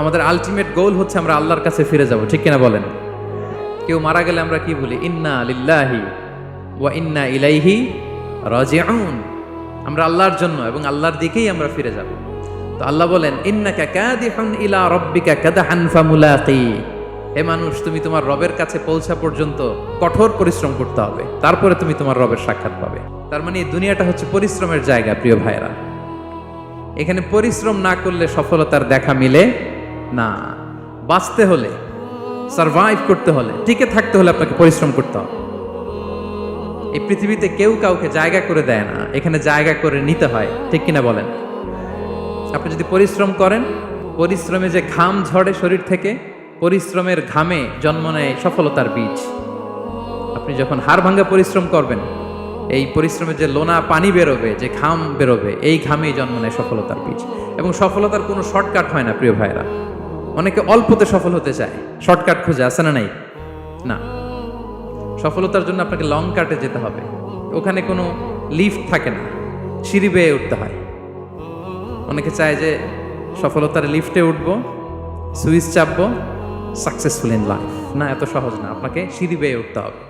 আমাদের ultimate goal হচ্ছে আমরা আল্লাহর কাছে ফিরে যাব, ঠিক কিনা বলেন? কেউ মারা গেলে আমরা কি বলি? ইন্না লিল্লাহি ওয়া ইন্না ইলাইহি রাজিউন। আমরা আল্লাহর জন্য এবং আল্লাহর দিকেই আমরা ফিরে যাব। তো আল্লাহ বলেন, ইন্নাকা কাদিহুন ইলা রাব্বিকা কাদাহান ফামুলাকি হে মানুষ, তুমি তোমার রবের কাছে পৌঁছা পর্যন্ত কঠোর পরিশ্রম করতে হবে, তারপরে তুমি তোমার রবের সাক্ষাৎ পাবে। তার মানে দুনিয়াটা হচ্ছে পরিশ্রমের জায়গা, প্রিয় ভাইরা এখানে পরিশ্রম না করলে সফলতার দেখা মিলে না, বাঁচতে হলে সারভাইভ করতে হলে, টিকে থাকতে হলে আপনাকে পরিশ্রম করতে হবে। এই পৃথিবীতে কেউ কাউকে জায়গা করে দেয় না, এখানে জায়গা করে নিতে হয়, ঠিক কিনা বলেন? আপনি যদি পরিশ্রম করেন, পরিশ্রমে যে ঘাম ঝরে শরীর থেকে, পরিশ্রমের ঘামে জন্ম নেয় সফলতার বীজ। আপনি যখন হাড় ভাঙ্গা পরিশ্রম করবেন, এই পরিশ্রমে যে লোনা পানি বেরোবে, যে ঘাম বেরোবে, এই ঘামেই জন্ম নেয় সফলতার বীজ। এবং সফলতার কোনো শর্টকাট হয় না, প্রিয় ভাইরা অনেকে অল্পতে সফল হতে চায়। শর্টকাট খুঁজে, আছে না নাই? না। সফলতার জন্য আপনাকে লং কাটে যেতে হবে। ওখানে কোনো লিফট থাকে না। সিঁড়ি বেয়ে উঠতে হয়। অনেকে চায় যে সফলতার লিফটে উঠব, সুইচ চাপবো সাকসেসফুল ইন লাইফ না, এত সহজ না। আপনাকে সিঁড়ি বেয়ে উঠতে হবে।